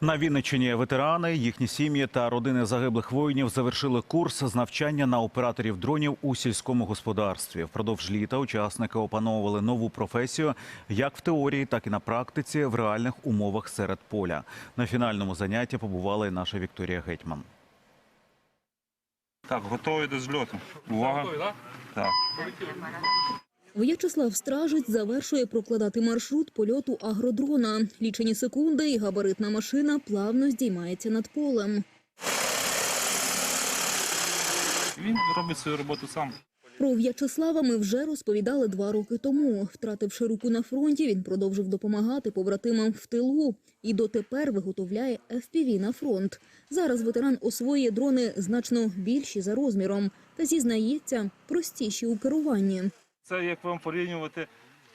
На Вінниччині ветерани, їхні сім'ї та родини загиблих воїнів завершили курс з навчання на операторів дронів у сільському господарстві. Впродовж літа учасники опановували нову професію як в теорії, так і на практиці в реальних умовах серед поля. На фінальному занятті побувала і наша Вікторія Гетьман. Так, готовий до зльоту. Увага. Так. В'ячеслав Стражець завершує прокладати маршрут польоту агродрона. Лічені секунди і габаритна машина плавно здіймається над полем. Він робить свою роботу сам. Про В'ячеслава ми вже розповідали два роки тому. Втративши руку на фронті, він продовжив допомагати побратимам в тилу і дотепер виготовляє FPV на фронт. Зараз ветеран освоює дрони значно більші за розміром та зізнається простіші у керуванні. Це як вам порівнювати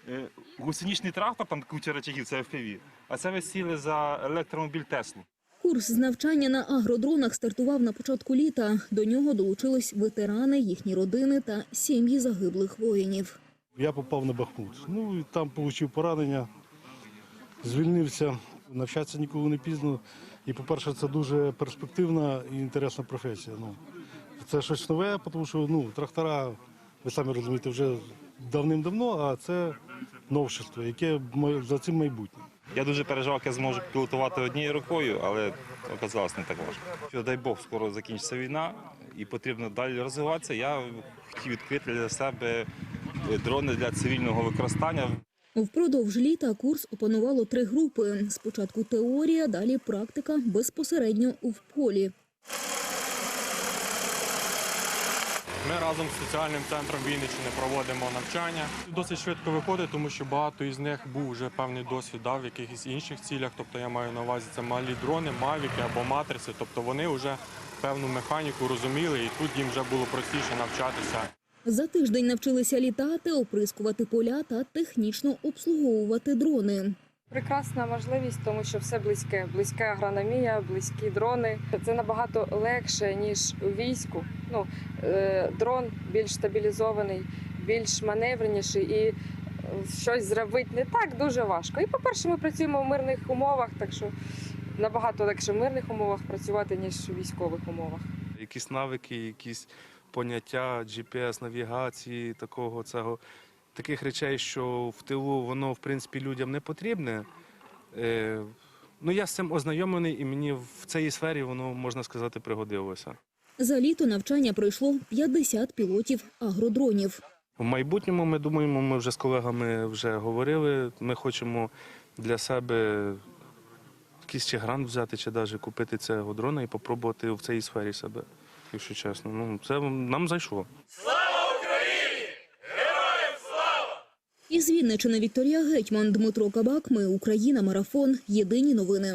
е, гусеничний трактор, там куча речагів, це FPV. А це ви сіли за електромобіль Теслу. Курс з навчання на агродронах стартував на початку літа. До нього долучились ветерани, їхні родини та сім'ї загиблих воїнів. Я попав на Бахмут. Ну і там отримав поранення, звільнився. Навчатися ніколи не пізно. І, по-перше, це дуже перспективна і інтересна професія. Ну, це щось нове, тому що ну, трактора, ви самі розумієте, вже давним-давно, а це новшество, яке за цим майбутнє. Я дуже переживав, як я зможу пілотувати однією рукою, але оказалось не так важко. Що, дай Бог, скоро закінчиться війна і потрібно далі розвиватися. Я хотів відкрити для себе е, дрони для цивільного використання. Впродовж літа курс опанувало три групи. Спочатку теорія, далі практика безпосередньо в полі. Ми разом з соціальним центром Вінниччини проводимо навчання. Досить швидко виходить, тому що багато із них був вже певний досвід да, в якихось інших цілях. Тобто я маю на увазі це малі дрони, мавіки або матриці. Тобто вони вже певну механіку розуміли, і тут їм вже було простіше навчатися. За тиждень навчилися літати, оприскувати поля та технічно обслуговувати дрони. Прекрасна можливість, тому що все близьке. Близька агрономія, близькі дрони. Це набагато легше ніж у війську. Ну е, дрон більш стабілізований, більш маневреніший і е, щось зробити не так дуже важко. І по-перше, ми працюємо в мирних умовах, так що набагато легше в мирних умовах працювати ніж у військових умовах. якісь навики, якісь поняття GPS-навігації, такого цього, таких речей, що в тилу воно в принципі людям не потрібне. Е, ну, я з цим ознайомлений, і мені в цій сфері воно можна сказати пригодилося. За літо навчання пройшло 50 пілотів агродронів. В майбутньому ми думаємо, ми вже з колегами вже говорили. Ми хочемо для себе якийсь чи грант взяти, чи навіть купити цього дрона і спробувати в цій сфері себе, якщо чесно. Ну, це нам зайшло. Слава Україні! Героям слава! Із Вінничини Вікторія Гетьман, Дмитро Кабак. Ми Україна. Марафон. Єдині новини.